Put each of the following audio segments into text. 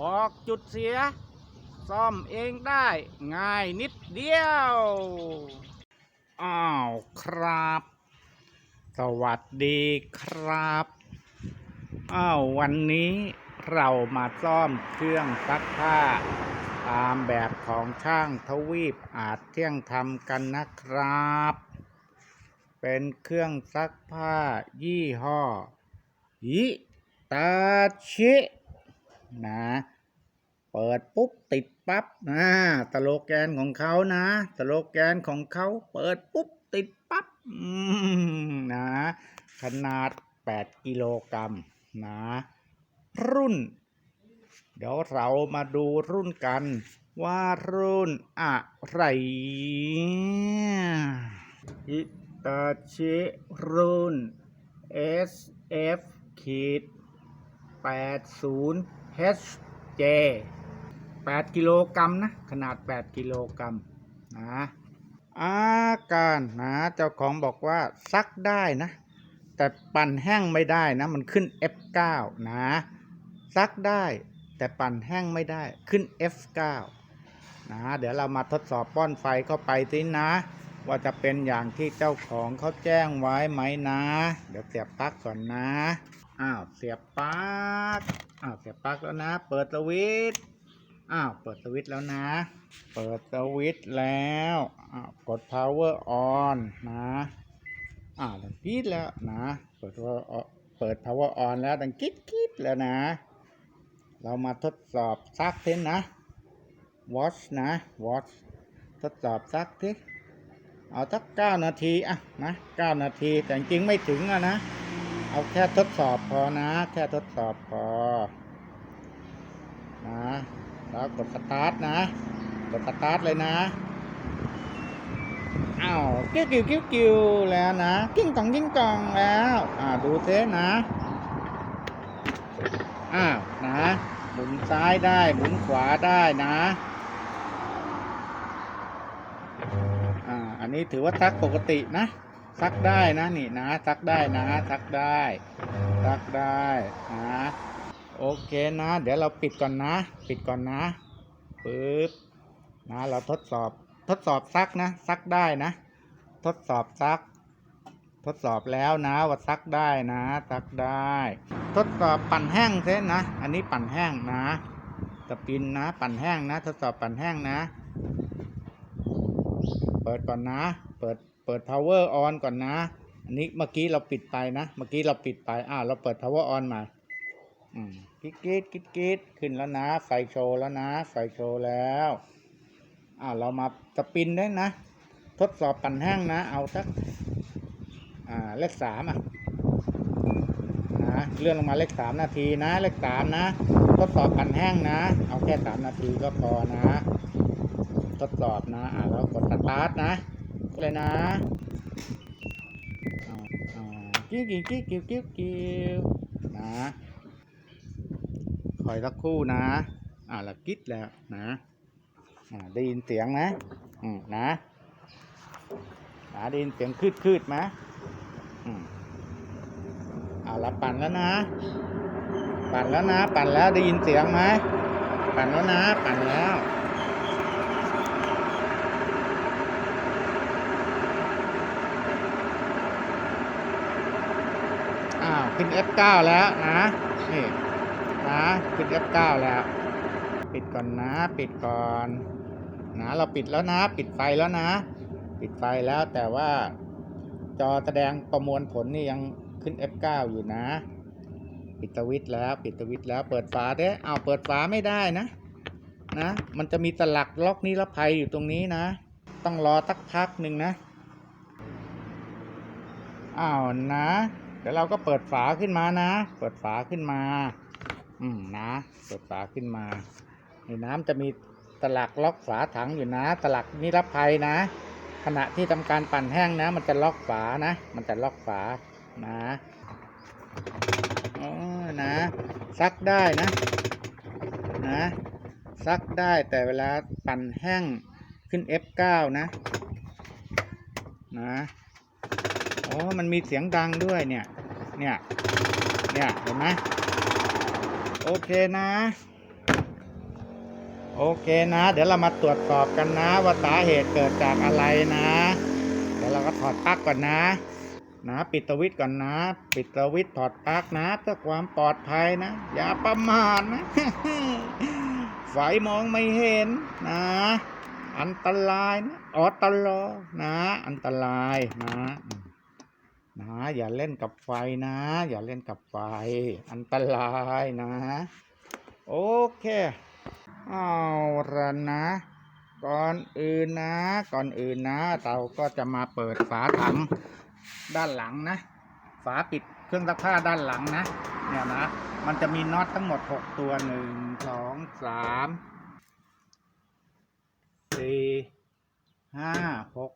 บอกจุดเสีย ซ่อมเองได้ง่ายนิดเดียว อ้าวครับ สวัสดีครับ อ้าววันนี้เรามาซ่อมเครื่องซักผ้า ตามแบบของช่างทวีปอาจเที่ยงทำกันนะครับ เป็นเครื่องซักผ้ายี่ห้อยิตาชิ นะเปิดปุ๊บติดปั๊บนะสโลแกนของเขานะสโลแกนของเขาเปิดปุ๊บติดปั๊บอืมนะขนาด 8 กิโลกรัมนะรุ่น เดี๋ยวเรามาดูรุ่นกันว่ารุ่นอะไรฮิตาชิรุ่น SF ขีด80 HJ 8 กิโลกรัมนะ ขนาด 8 กิโลกรัมนะอาการนะเจ้าของบอกว่าซักได้นะ แต่ปั่นแห้งไม่ได้นะ มันขึ้น F9 นะซักได้แต่ปั่นแห้งไม่ได้ขึ้น F9 นะเดี๋ยวเรามาทดสอบป้อนไฟเข้าไปสินะ ว่าจะเป็นอย่างที่เจ้าของเขาแจ้งไว้ไหมนะ เดี๋ยวเสียบปลั๊กก่อนนะ อ้าว เสียบปลั๊ก อ้าวเสียบปลั๊กแล้วนะ เปิดสวิตช์อ้าวเปิดสวิตช์แล้วนะ เปิดสวิตช์แล้วอ้าวกด power on นะอ้าวดังกรีดแล้วนะ เปิด power on เปิด power on แล้วดังกรีดกรีดแล้วนะ เรามาทดสอบซักเทนนะ watch นะ watch ทดสอบซักทีเอาสักเก้านาทีอะนะเก้านาทีแต่จริงไม่ถึงอะนะ เอาแค่ทดสอบพอนะ แค่ทดสอบพอ นะ แล้วกดสตาร์ทนะ กดสตาร์ทเลยนะอ้าวกิ้วกิ้วกิ้วกิ้วแล้วนะ กิ้งกองกิ้งกองแล้ว อ่า ดูเซนะ อ้าว นะ หมุนซ้ายได้ หมุนขวาได้นะ อ่า อันนี้ถือว่าซักปกตินะ ซักได้นะนี่นะซักได้นะซักได้ซักได้นะโอเคนะ เดี๋ยวเราปิดก่อนนะ ปิดก่อนนะปึ๊บนะเราทดสอบทดสอบซักนะ ซักได้นะ ทดสอบซัก ทดสอบแล้วนะว่าซักได้นะซักได้ ทดสอบปั่นแห้งเส้นนะ อันนี้ปั่นแห้งนะตะปินนะ ปั่นแห้งนะ ทดสอบปั่นแห้งนะ เปิดก่อนนะ เปิด เปิด power on ก่อนนะ อันนี้เมื่อกี้เราปิดไปนะ เมื่อกี้เราปิดไป อ่า เราเปิด power on มาอืมกิ๊ดกิ๊ดกิ๊ดกิ๊ดขึ้นแล้วนะ ไฟโชว์แล้วนะ ไฟโชว์แล้ว อ่าเรามาสปินได้นะ ทดสอบปั่นแห้งนะ เอาสัก อ่า เลขสามอะ นะ เลื่อนลงมาเลขสามนาทีนะ เลขสามนะ ทดสอบปั่นแห้งนะ เอาแค่สามนาทีก็พอนะ ทดสอบนะ อ่าแล้วกดสตาร์ทนะ เลยนะกิ้วกิ้วกิ้วกิ้วกิ้วกิ้วนะคอยสักครู่นะ อ่าล้วกิ๊ดแล้วนะ อ่าได้ยินเสียงไหมอืมนะได้ยินเสียงคืดคืดไหมอืมเอาละปั่นแล้วนะ ปั่นแล้วนะ ปั่นแล้วได้ยินเสียงไหมปั่นแล้วนะ ปั่นแล้ว อ้าว ขึ้น F9 แล้วนะนี่นะขึ้น F9 แล้ว ปิดก่อนนะ ปิดก่อนนะเราปิดแล้วนะ ปิดไฟแล้วนะ ปิดไฟแล้วแต่ว่าจอแสดงประมวลผลนี่ยังขึ้น F9 อยู่นะ ปิดสวิตช์แล้ว ปิดสวิตช์แล้ว เปิดฝาเด้เอาเปิดฝาไม่ได้นะ นะ มันจะมีตลักล็อกนิรภัยอยู่ตรงนี้นะ ต้องรอสักพักหนึ่งนะอ้าวนะ ดี๋ยวเราก็เปิดฝาขึ้นมานะ เปิดฝาขึ้นมา อืมนะ เปิดฝาขึ้นมา ในน้ำจะมีตลักล็อกฝาถังอยู่นะ ตลักนิรภัยนะ ขณะที่ทำการปั่นแห้งนะ มันจะล็อกฝานะ มันจะล็อกฝานะอ๋อนะซักได้นะ นะซักได้แต่เวลาปั่นแห้งขึ้น F9 นะ นะ อ๋อมันมีเสียงดังด้วยเนี่ย เนี่ย เนี่ยเห็นไหมโอเคนะ โอเคนะ เดี๋ยวเรามาตรวจสอบกันนะ ว่าสาเหตุเกิดจากอะไรนะ เดี๋ยวเราก็ถอดปลั๊กก่อนนะ นะปิดสวิตช์ก่อนนะ ปิดสวิตช์ถอดปลั๊กนะเพื่อความปลอดภัยนะ อย่าประมาทนะไฟมองไม่เห็นนะ อันตรายนะออตลอนะ อันตรายนะ นะอย่าเล่นกับไฟนะ อย่าเล่นกับไฟ อันตรายนะ โอเค เอาละนะ ก่อนอื่นนะ ก่อนอื่นนะ เราก็จะมาเปิดฝาถังด้านหลังนะ ฝาปิดเครื่องซักผ้าด้านหลังนะ เนี่ยนะ มันจะมีน็อตทั้งหมดหกตัวหนึ่งสองสามสี่ห้าหก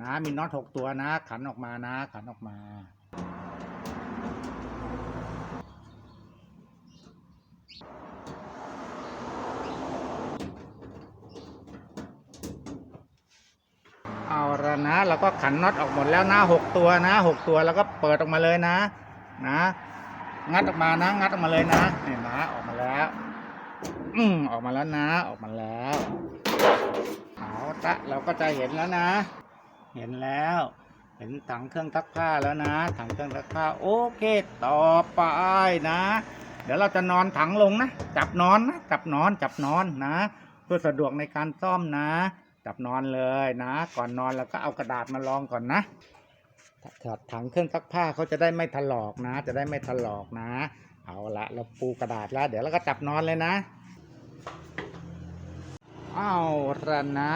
นะ มีน็อตหกตัวนะ ขันออกมานะ ขันออกมา เอาละนะเราก็ขันน็อตออกหมดแล้วนะหกตัวนะหกตัวแล้วก็เปิดออกมาเลยนะ นะ งัดออกมานะ งัดออกมาเลยนะเนี่ยนะออกมาแล้ว อืมออกมาแล้วนะ ออกมาแล้วเอาตะเราก็จะเห็นแล้วนะ เห็นแล้ว เห็นถังเครื่องซักผ้าแล้วนะถังเครื่องซักผ้าโอเค ต่อไปนะ เดี๋ยวเราจะนอนถังลงนะจับนอนนะจับนอนจับนอนนะ เพื่อสะดวกในการซ่อมนะ จับนอนเลยนะ ก่อนนอนเราก็เอากระดาษมาลองก่อนนะถอดถังเครื่องซักผ้าเขาจะได้ไม่ถลอกนะ จะได้ไม่ถลอกนะ เอาละเราปูกระดาษแล้ว เดี๋ยวเราก็จับนอนเลยนะเอาละนะ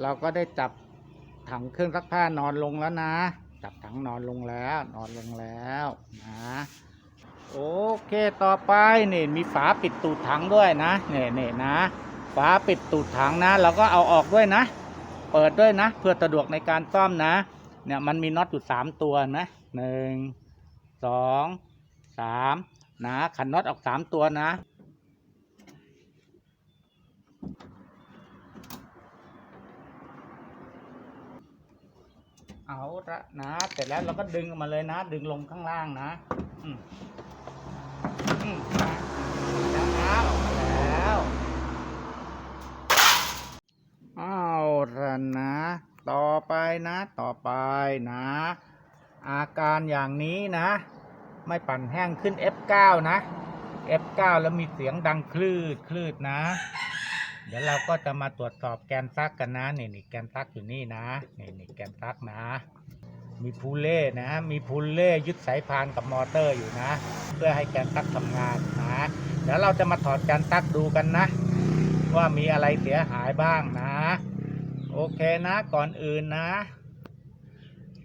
เราก็ได้จับ ถังเครื่องซักผ้านอนลงแล้วนะ จับถังนอนลงแล้ว นอนลงแล้วนะโอเคต่อไปนี่มีฝาปิดตูดถังด้วยนะเนี่ยเนี่ยนะ ฝาปิดตูดถังนะเราก็เอาออกด้วยนะ เปิดด้วยนะ เพื่อสะดวกในการซ่อมนะ เนี่ยมันมีน็อตอยู่สามตัวนะหนึ่งสองสามนะขันน็อตออกสามตัวนะ เอาละนะเสร็จแล้วเราก็ดึงออกมาเลยนะ ดึงลงข้างล่างนะอืมอืมแล้วนะออกมาแล้วเอาละนะ ต่อไปนะ ต่อไปนะ อาการอย่างนี้นะ ไม่ปั่นแห้งขึ้น F9 นะ F9 แล้วมีเสียงดังคลืดคลืดนะ เดี๋ยวเราก็จะมาตรวจสอบแกนซักกันนะ นี่นี่แกนซักอยู่นี่นะ นี่นี่แกนซักนะ มีพูเล่นะ มีพูเล่ยึดสายพานกับมอเตอร์อยู่นะ เพื่อให้แกนซักทำงานนะเดี๋ยวเราจะมาถอดแกนซักดูกันนะ ว่ามีอะไรเสียหายบ้างนะ โอเคนะก่อนอื่นนะ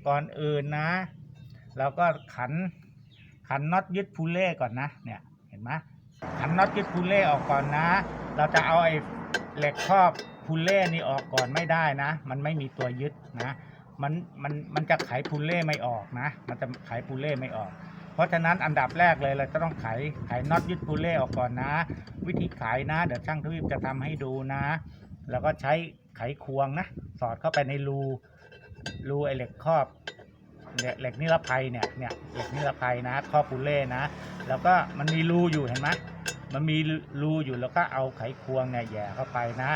ก่อนอื่นนะเราก็ขันขันน็อตยึดพูเล่ก่อนนะเนี่ยเห็นไหมขันน็อตยึดพูเล่ออกก่อนนะ เราจะเอาไอ้เหล็กครอบพูเล่นี่ออกก่อนไม่ได้นะ มันไม่มีตัวยึดนะ มันมันมันจะไขพูเล่ไม่ออกนะ มันจะไขพูเล่ไม่ออก เพราะฉะนั้นอันดับแรกเลยเราจะต้องไขไขน็อตยึดพูเล่ออกก่อนนะ วิธีไขนะเดี๋ยวช่างทวีปจะทำให้ดูนะ แล้วก็ใช้ไขควงนะ สอดเข้าไปในรูรูไอเหล็กครอบเหล็กเหล็กนิรภัยเนี่ยเนี่ยเหล็กนิรภัยนะครอบปูเล่นะ แล้วก็มันมีรูอยู่เห็นไหมมันมีรูอยู่แล้วก็เอาไขควงเนี่ยแย่เข้าไปนะ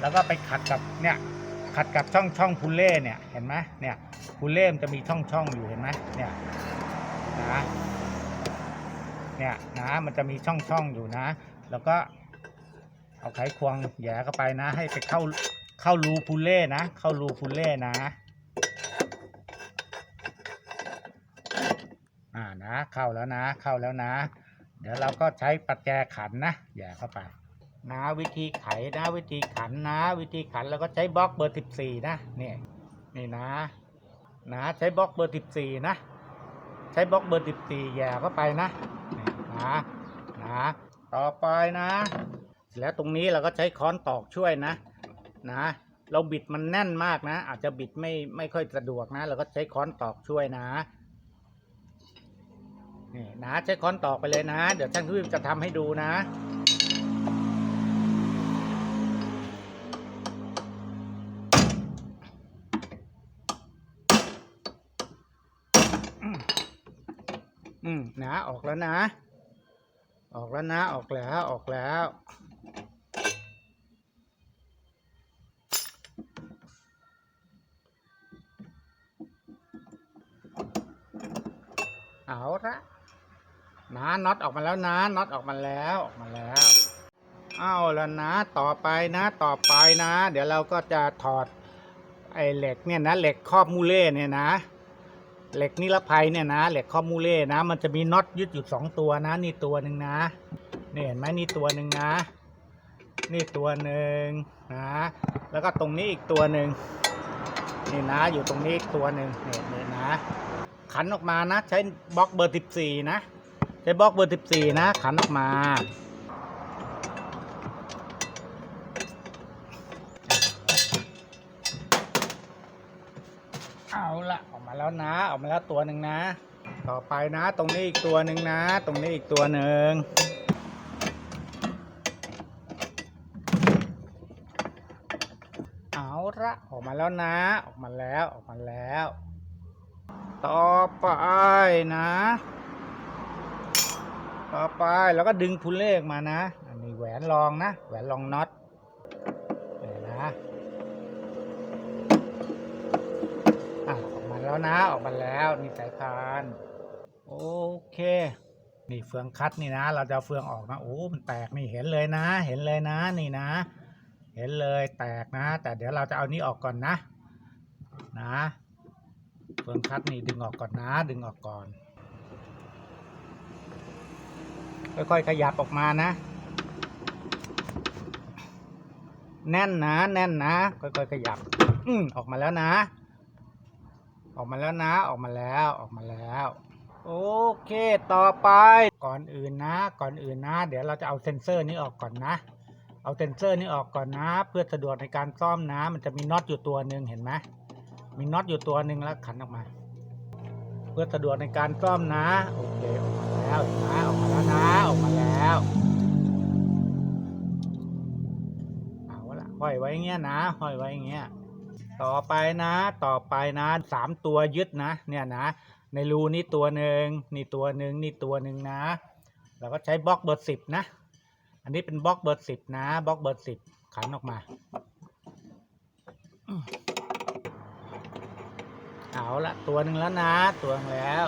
แล้วก็ไปขัดกับเนี่ย ขัดกับช่องช่องพูเล่เนี่ยเห็นไหมเนี่ยพูเล่มันจะมีช่องช่องอยู่เห็นไหมเนี่ยนะเนี่ยนะมันจะมีช่องช่องอยู่นะ แล้วก็เอาไขควงแย่เข้าไปนะ ให้ไปเข้าเข้ารูพูเล่นะ เข้ารูพูเล่นะอ่านะ เข้าแล้วนะ เข้าแล้วนะ เดี๋ยวเราก็ใช้ปัจแจขันนะแย่เข้าไป นะวิธีไขนะวิธีขันนะ วิธีขันเราก็ใช้บล็อกเบอร์สิบสี่นะนี่นี่นะนะใช้บล็อกเบอร์สิบสี่นะ ใช้บล็อกเบอร์สิบสี่แย่เข้าไปนะนี่นะนะต่อไปนะแล้วตรงนี้เราก็ใช้ค้อนตอกช่วยนะ นะ เราบิดมันแน่นมากนะ อาจจะบิดไม่ไม่ค่อยสะดวกนะ เราก็ใช้ค้อนตอกช่วยนะนี่นะใช้ค้อนตอกไปเลยนะ เดี๋ยวช่างทวีปจะทำให้ดูนะ นะ ออกแล้วนะ ออกแล้วนะ ออกแล้ว ออกแล้ว เอาละนะน็อตออกมาแล้วนะน็อตออกมาแล้วออกมาแล้ว เอาแล้วนะ ต่อไปนะ ต่อไปนะ เดี๋ยวเราก็จะถอดไอ้เหล็กเนี่ยนะ เหล็กครอบมูเล่เนี่ยนะ เหล็กนิรภัยเนี่ยนะ เหล็กครอมูเล่นะ มันจะมีน็อตยึดอยู่สองตัวนะ นี่ตัวหนึ่งนะนี่เห็นไหมนี่ตัวหนึ่งนะ นี่ตัวหนึ่งนะ แล้วก็ตรงนี้อีกตัวหนึ่งนี่นะ อยู่ตรงนี้อีกตัวหนึ่งนี่นี่นะ ขันออกมานะ ใช้บล็อกเบอร์สิบสี่นะ ใช้บล็อกเบอร์สิบสี่นะ ขันออกมาละออกมา แล้วนะ ออกมาแล้วตัวหนึ่งนะ ต่อไปนะ ตรงนี้อีกตัวหนึ่งนะ ตรงนี้อีกตัวหนึ่งเอาละออกมาแล้วนะ ออกมาแล้วออกมาแล้ว ต่อไปนะ ต่อไปแล้วก็ดึงพุนเลขมานะ อันนี้แหวนรองนะ แหวนรองน็อตเดี๋ยวนะออกมา แล้วนะ ออกมาแล้วนี่สายพานโอเค นี่เฟืองคัดนี่นะ เราจะเฟืองออกนะโอ้ มันแตกนี่เห็นเลยนะ เห็นเลยนะนี่นะ เห็นเลยแตกนะ แต่เดี๋ยวเราจะเอานี้ออกก่อนนะ นะ เฟืองคัดนี่ดึงออกก่อนนะ ดึงออกก่อน ค่อยๆขยับออกมานะ แน่นนะ แน่นนะ ค่อยๆขยับ อืออกมาแล้วนะ ออกมาแล้วนะออกมาแล้วออกมาแล้ว โอเคต่อไปก่อนอื่นนะ ก่อนอื่นนะ เดี๋ยวเราจะเอาเซ็นเซอร์นี้ออกก่อนนะ เอาเซ็นเซอร์นี้ออกก่อนนะ เพื่อสะดวกในการซ่อมนะ มันจะมีน็อตอยู่ตัวหนึ่งเห็นไหมมีน็อตอยู่ตัวหนึ่งแล้วขันออกมา เพื่อสะดวกในการซ่อมนะโอเคออกมาแล้วนไหมออกมาแล้วนะออกมาแล้วเอาละห้อยไว้อย่างเงี้ยนะห้อยไว้อย่างเงี้ย ต่อไปนะ ต่อไปนะสามตัวยึดนะ เนี่ยนะ ในรูนี้ตัวหนึ่งนี่ตัวหนึ่งนี่ตัวหนึ่งนะ เราก็ใช้บล็อกเบอร์สิบนะ อันนี้เป็นบล็อกเบอร์สิบนะ บล็อกเบอร์สิบขันออกมา เอาละตัวหนึ่งแล้วนะ ตัวแล้ว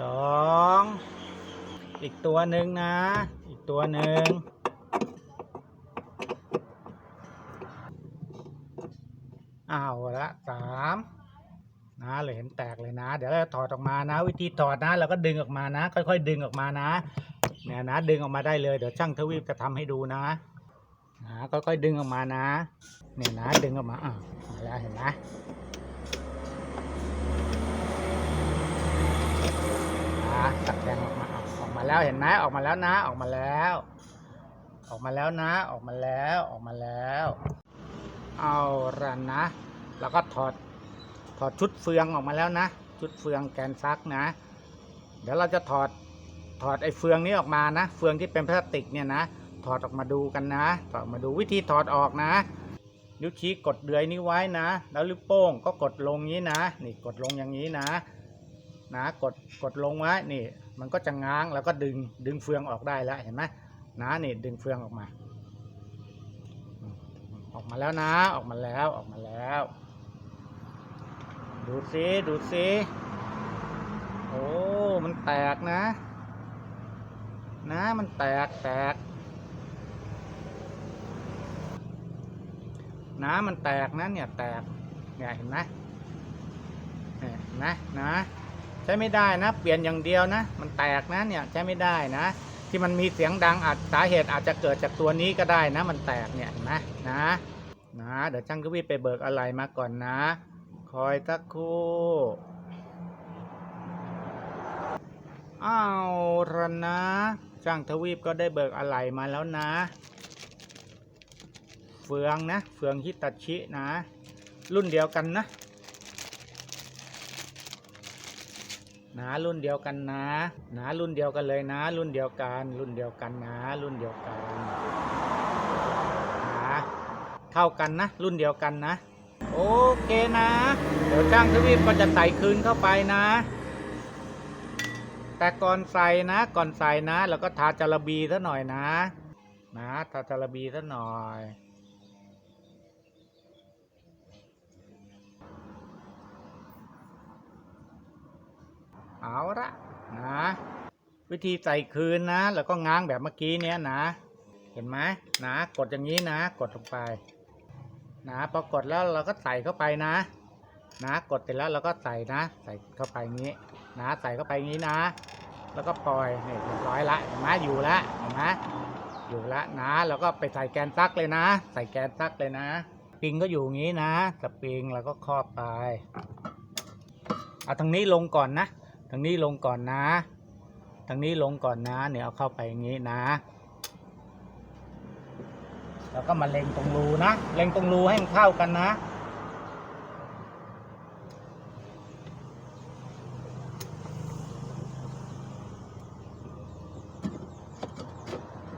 สองอีกตัวหนึ่งนะ อีกตัวหนึ่ง เอาละสามนะเลยเห็นแตกเลยนะ เดี๋ยวเราถอดออกมานะ วิธีถอดนะเราก็ดึงออกมานะ ค่อยๆ ดึงออกมานะเนี่ยนะ ดึงออกมาได้เลยเดี๋ยวช่างทวีปจะทำให้ดูนะนะค่อยๆดึงออกมานะ เนี่ยนะ ดึงออกมาอะมาแล้วเห็นไหมนะตัดแทงออกมาออกมาแล้วเห็นไหมออกมาแล้วนะ ออกมาแล้ว ออกมาแล้วนะ ออกมาแล้วออกมาแล้ว เอาละนะ แล้วก็ถอดถอดชุดเฟืองออกมาแล้วนะ ชุดเฟืองแกนซักนะ เดี๋ยวเราจะถอดถอดไอ้เฟืองนี้ออกมานะ เฟืองที่เป็นพลาสติกเนี่ยนะ ถอดออกมาดูกันนะ ถอดมาดูวิธีถอดออกนะ นิ้วชี้กดเดือยนี้ไว้นะ แล้วนิ้วโป้งก็กดลงนี้นะ นี่กดลงอย่างนี้นะ นะ กดกดลงไว้ นี่ มันก็จะง้างแล้วก็ดึงดึงเฟืองออกได้แล้วเห็นไหมนะนี่ดึงเฟืองออกมา ออกมาแล้วนะ ออกมาแล้วออกมาแล้ว ดูซิดูซิโอ้ มันแตกนะ นะมันแตกแตกน้ำมันแตกนะเนี่ยแตกเนี่ยเห็นไหมเนี่ยเห็นไหมนะใช้ไม่ได้นะ เปลี่ยนอย่างเดียวนะ มันแตกนะเนี่ยใช้ไม่ได้นะ ที่มันมีเสียงดังอาจสาเหตุอาจจะเกิดจากตัวนี้ก็ได้นะ มันแตกเนี่ยเห็นไหมนะนะเดี๋ยวช่างกวีไปเบิกอะไรมาก่อนนะ คอยสักครู่อ้าวระนะช่างทวีปก็ได้เบิกอะไรมาแล้วนะ เฟืองนะ เฟืองฮิตาชินะ รุ่นเดียวกันนะ นะรุ่นเดียวกันนะนะรุ่นเดียวกันเลยนะ รุ่นเดียวกัน รุ่นเดียวกันนะ รุ่นเดียวกันนะเท่ากันนะ รุ่นเดียวกันนะ โอเคนะ เดี๋ยวช่างทวีปก็จะใส่คืนเข้าไปนะ แต่ก่อนใส่นะ ก่อนใส่นะเราก็ทาจารบีซะหน่อยนะ นะทาจารบีซะหน่อย เอาละนะ วิธีใส่คืนนะ แล้วก็ง้างแบบเมื่อกี้เนี้ยนะ เห็นไหมนะ กดอย่างนี้นะ กดลงไป นะพอกดแล้วเราก็ใส่เข้าไปนะ นะ กดเสร็จแล้วเราก็ใส่นะ ใส่เข้าไปงนี้ นะ ใส่เข้าไปงนี้นะ แล้วก็ปล่อยนี่เรียบร้อยละเห็นไหมอยู่ละเห็นไหมอยู่ละนะ แล้วก็ไปใส่แกนซักเลยนะ ใส่แกนซักเลยนะปริงก็อยู่อย่างนี้นะสปริงแล้วก็ครอบไป เอาทางนี้ลงก่อนนะางนี้ลงก่อนนะ ทางนี้ลงก่อนนะเนี่ยเอาเข้าไปอย่างนี้นะ แล้วก็มาเล็งตรงรูนะ เล็งตรงรูให้มันเข้ากันนะ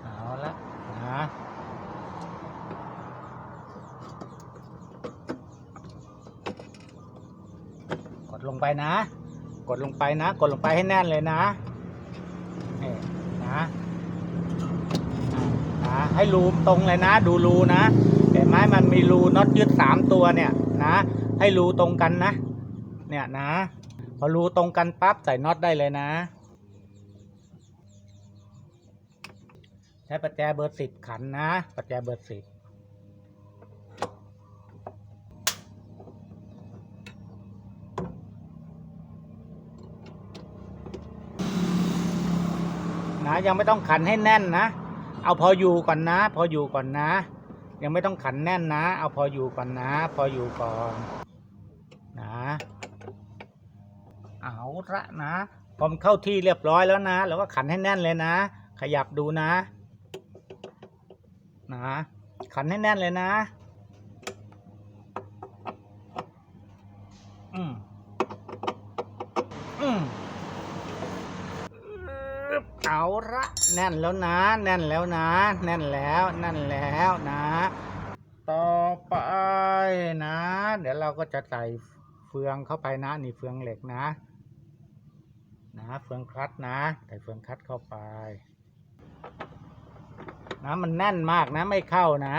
เอาละนะกดลงไปนะ กดลงไปนะ กดลงไปให้แน่นเลยนะนี่นะนะให้รูตรงเลยนะ ดูรูนะเห็นไหมมันมีรูน็อตยึดสามตัวเนี่ยนะ ให้รูตรงกันนะ เนี่ยนะ พอรูตรงกันปั๊บใส่น็อตได้เลยนะใช้ประแจเบอร์สิบขันนะประแจเบอร์สิบ นะยังไม่ต้องขันให้แน่นนะ เอาพออยู่ก่อนนะ พออยู่ก่อนนะ ยังไม่ต้องขันแน่นนะ เอาพออยู่ก่อนนะ พออยู่ก่อนนะ เอาละนะพอมเข้าที่เรียบร้อยแล้วนะเราก็ขันให้แน่นเลยนะ ขยับดูนะนะขันให้แน่นเลยนะอืมอืม เอาละแน่นแล้วนะ แน่นแล้วนะ แน่นแล้วแน่นแล้วนะ ต่อไปนะ เดี๋ยวเราก็จะใส่เฟืองเข้าไปนะ นี่เฟืองเหล็กนะ นะเฟืองคลัดนะใส่เฟืองคลัดเข้าไป นะมันแน่นมากนะ ไม่เข้านะ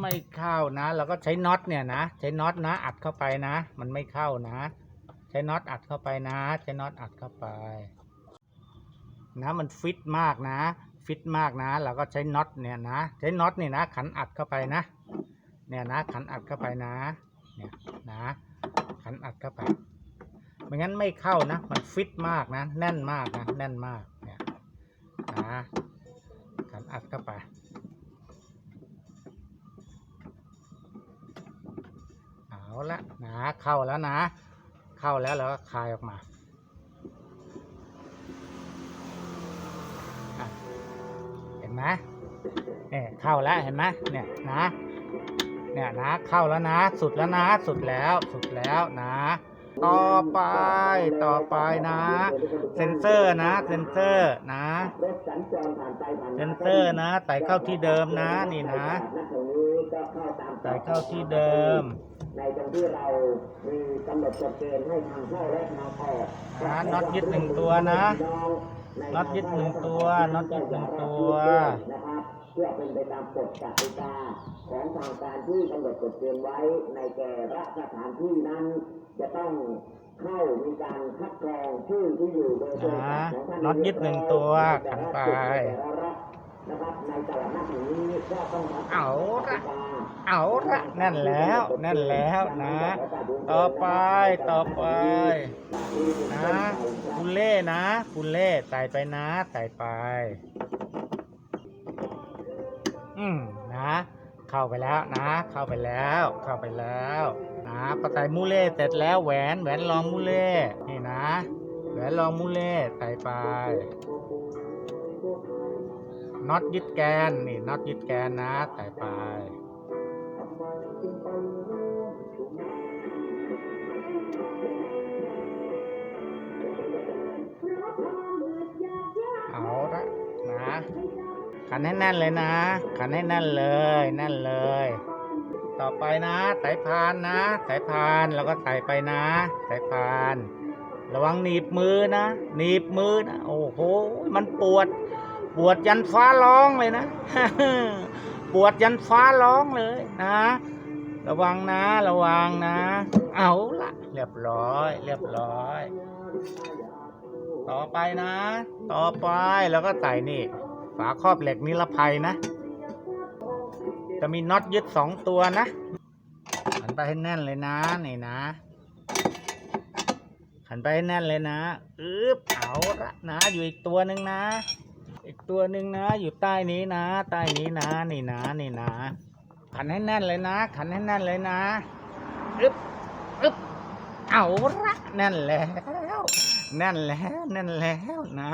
ไม่เข้านะเราก็ใช้น็อตเนี่ยนะใช้น็อตนะอัดเข้าไปนะ มันไม่เข้านะ ใช้น็อตอัดเข้าไปนะ ใช้น็อตอัดเข้าไป นะมันฟิตมากนะ ฟิตมากนะเราก็ใช้น็อตเนี่ยนะ ใช้น็อตนี่นะ ขันอัดเข้าไปนะ เนี่ยนะ ขันอัดเข้าไปนะ เนี่ยนะ ขันอัดเข้าไป ไม่งั้นไม่เข้านะ มันฟิตมากนะ แน่นมากนะ แน่นมาก เนี่ยนะขันอัดเข้าไปเอาละนะ เข้าแล้วนะ เข้าแล้วเราก็คลายออกมา นไหมเนี่ยเข้าแล้วเห็นไหมเนี่ยนะ เนี่ยนะเข้าแล้วนะ สุดแล้วนะ สุดแล้วสุดแล้วนะ ต่อไปต่อไปนะ เซนเซอร์นะ เซนเซอร์นะรถสัญจรผ่านไปผ่านเซมานเซอร์นะใส่เข้าที่เดิมนะนี่นะณตรงนี้ก็เข้าตามใส่เข้าที่เดิมในตรงที่เรามีกำหนดกฎเกณฑ์ให้ทางเข้าและทางออกนะน็อตยึดหนึ่งตัวนะ น็อตยึดหนึ่งตัวน็อตยึดหนึ่งตัวนะครับเพื่อเป็นไปตามกฎกติกาของทางการที่กำหนดกฎเกณฑ์ไว้ในแต่ละสถานที่นั้น จะต้องเข้ามีการคัดกรองชื่อที่อยู่โดยตรงนะของท่านน็อตยึดหนึ่งตัวขันไป นะครับในแต่ละนัดนี้ก็ต้องทำเอาละเอาละแน่นแล้วแน่นแล้วนะ ต่อไปต่อไปนะคุณเล่นะคุณเล่ใส่ไปนะใส่ไป อืมนะ เข้าไปแล้วนะ เข้าไปแล้ว เข้าไปแล้วนะพอใส่มูเล่เสร็จแล้วแหวนแหวนรองมูเล่นี่นะ แหวนรองมูเล่ใส่ไป น็อตยึดแกนนี่น็อตยึดแกนนะใส่ไปเอาละนะขันให้แน่นเลยนะ ขันให้แน่นเลยแน่นเลย ต่อไปนะสายพานนะ สายพานแล้วก็ใส่ไปนะสายพาน ระวังหนีบมือนะหนีบมือนะโอ้โหมันปวด ปวดยันฟ้าร้องเลยนะ ปวดยันฟ้าร้องเลยนะ ระวังนะ ระวังนะ เอาละเรียบร้อย เรียบร้อย ต่อไปนะ ต่อไปแล้วก็ใส่นี่ ฝาครอบเหล็กนิรภัยนะ จะมีน็อตยึดสองตัวนะขันไปให้แน่นเลยนะนี่นะขันไปให้แน่นเลยนะอึ๊บเอาละนะ อยู่อีกตัวหนึ่งนะ อีกตัวหนึ่งนะ อยู่ใต้นี้นะ ใต้นี้นะ นี่นะ นี่นะ ขันให้แน่นเลยนะ ขันให้แน่นเลยนะอึ๊บอึ๊บเอาละแน่นแล้วแน่นแล้วแน่นแล้วนะ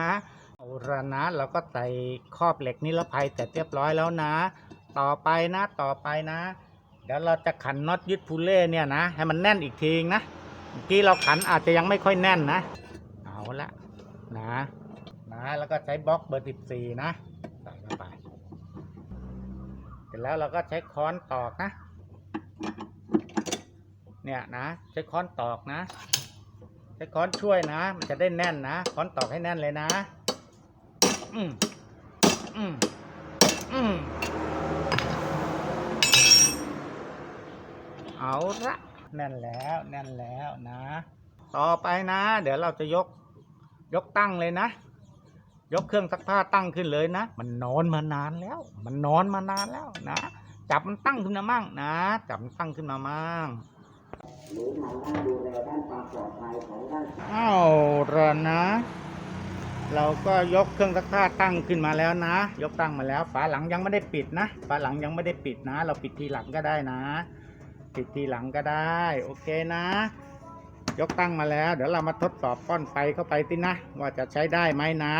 เอาละนะเราก็ใส่ครอบเหล็กนิรภัยแต่เรียบร้อยแล้วนะ ต่อไปนะ ต่อไปนะ เดี๋ยวเราจะขันน็อตยึดพูเล่เนี่ยนะ ให้มันแน่นอีกทีนะเมื่อกี้เราขันอาจจะยังไม่ค่อยแน่นนะ เอาละนะ นะแล้วก็ใช้บล็อกเบอร์สิบสี่นะใส่เข้าไป เสร็จแล้วเราก็ใช้ค้อนตอกนะ เนี่ยนะ ใช้ค้อนตอกนะ ใช้ค้อนช่วยนะ มันจะได้แน่นนะ ค้อนตอกให้แน่นเลยนะ อืมอืมอืมเอาละแน่นแล้วแน่นแล้วนะ ต่อไปนะ เดี๋ยวเราจะยกยกตั้งเลยนะ ยกเครื่องซักผ้าตั้งขึ้นเลยนะ มันนอนมานานแล้ว มันนอนมานานแล้วนะ จับมันตั้งขึ้นมามั่งนะ จับมันตั้งขึ้นมามั่งหรือทางด้านดูแลด้านความปลอดภัยของด้านเอาละนะ เราก็ยกเครื่องซักผ้าตั้งขึ้นมาแล้วนะ ยกตั้งมาแล้ว ฝาหลังยังไม่ได้ปิดนะ ฝาหลังยังไม่ได้ปิดนะ เราปิดทีหลังก็ได้นะ ปิดทีหลังก็ได้ โอเคนะ ยกตั้งมาแล้ว เดี๋ยวเรามาทดสอบป้อนไฟเข้าไปสินะ ว่าจะใช้ได้ไหมนะ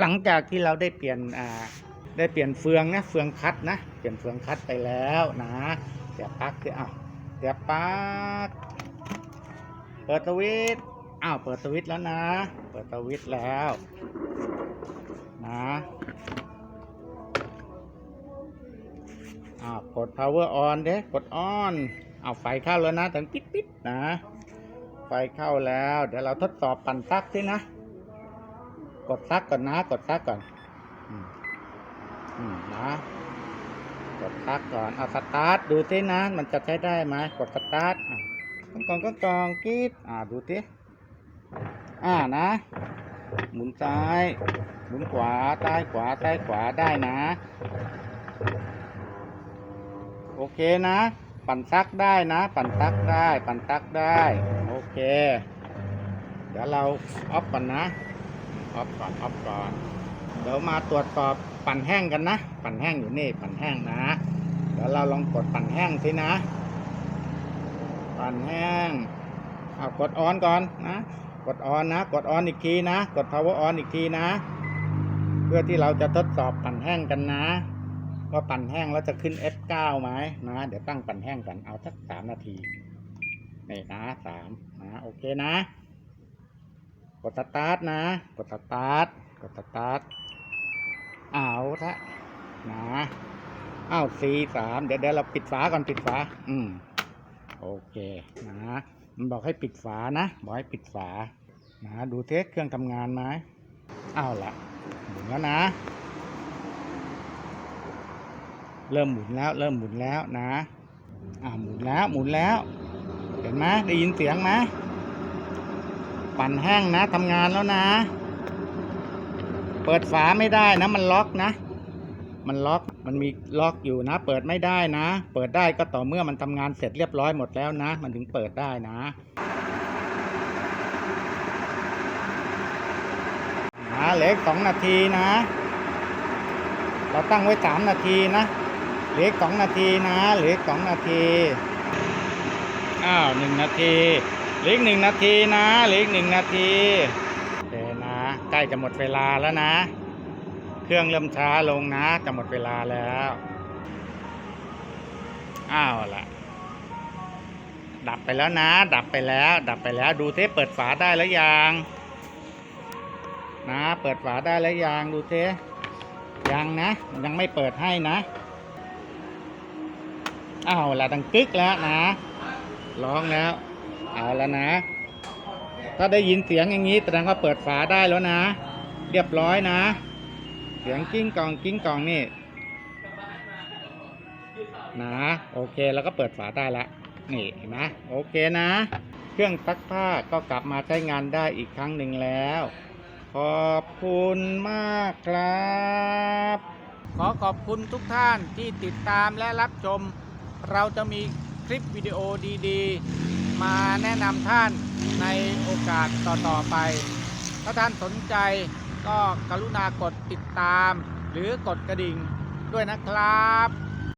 หลังจากที่เราได้เปลี่ยนอ่าได้เปลี่ยนเฟืองนะเฟืองคัดนะเปลี่ยนเฟืองคัดไปแล้วนะเสียบปลั๊กสิอ้าวเสียบปลั๊กเปิดสวิตอ้าวเปิดสวิตแล้วนะ เปิดสวิตแล้วนะอ้าวกด power on เด้กด on เอาไฟเข้าแล้วนะถึงปิดปิดนะ ไฟเข้าแล้ว เดี๋ยวเราทดสอบปั่นปลั๊กสินะ กดปลั๊กก่อนนะ กดปลั๊กก่อน อืมอืมนะ กดปลั๊กก่อน เอาสตาร์ทดูสินะ มันจะใช้ได้ไหมกดสตาร์ทกองกองกองกองกีดอ่า ดูสิอ่านะ หมุนซ้าย หมุนขวา ซ้ายขวา ซ้ายขวา ได้นะ โอเคนะ ปั่นซักได้นะ ปั่นซักได้ ปั่นซักได้ โอเค เดี๋ยวเราออฟก่อนนะ ออฟก่อนออฟก่อนเดี๋ยวมาตรวจสอบปั่นแห้งกันนะ ปั่นแห้งอยู่นี่ ปั่นแห้งนะ เดี๋ยวเราลองกดปั่นแห้งสินะ ปั่นแห้งเอากดออนก่อนนะ กดออนนะ กดออนอีกทีนะ กด power on อีกทีนะ เพื่อที่เราจะทดสอบปั่นแห้งกันนะ ว่าปั่นแห้งแล้วจะขึ้น F9 ไหมนะ เดี๋ยวตั้งปั่นแห้งกัน เอาสักสามนาที นี่นะสามนะ โอเคนะ กดสตาร์ทนะ กดสตาร์ท กดสตาร์ทเอาละนะอ้าว C สามเดี๋ยวเดี๋ยวเราปิดฝาก่อนปิดฝา อืม โอเคนะมันบอกให้ปิดฝานะ บอกให้ปิดฝา นะดูเทสเครื่องทำงานไหมเอาวละหมุนแล้วนะ เริ่มหมุนแล้ว เริ่มหมุนแล้วนะ อ่าหมุนแล้วหมุนแล้ว เห็นไหมได้ยินเสียงไหม ปั่นแห้งนะทำงานแล้วนะ เปิดฝาไม่ได้นะ มันล็อกนะ มันล็อกมันมีล็อกอยู่นะ เปิดไม่ได้นะ เปิดได้ก็ต่อเมื่อมันทำงานเสร็จเรียบร้อยหมดแล้วนะ มันถึงเปิดได้นะนะเหลืออีกสองนาทีนะ เราตั้งไว้สามนาทีนะเหลืออีกสองนาทีนะเหลืออีกสองนาทีอ้าวหนึ่งนาที เหลืออีกหนึ่งนาทีนะเหลืออีกหนึ่งนาทีโอเคนะ ใกล้จะหมดเวลาแล้วนะ เครื่องเริ่มช้าลงนะ จะหมดเวลาแล้ว อ้าวละดับไปแล้วนะ ดับไปแล้ว ดับไปแล้ว ดูเทเปิดฝาได้แล้วยัง นะ เปิดฝาได้แล้วยังดูเทยังนะ ยังไม่เปิดให้นะอ้าวละดังกึกแล้วนะ ร้องแล้ว เอาแล้วนะ ถ้าได้ยินเสียงอย่างนี้แสดงว่าเปิดฝาได้แล้วนะ เรียบร้อยนะ เสียงกิ้งกองกิ้งกองนี่ นะ โอเคแล้วก็เปิดฝาได้ละนี่เห็นไหมโอเคนะ เครื่องซักผ้าก็กลับมาใช้งานได้อีกครั้งหนึ่งแล้ว ขอบคุณมากครับ ขอขอบคุณทุกท่านที่ติดตามและรับชม เราจะมีคลิปวิดีโอดี ๆ มาแนะนำท่านในโอกาสต่อๆไป ถ้าท่านสนใจก็กรุณากดติดตาม หรือกดกระดิ่งด้วยนะครับ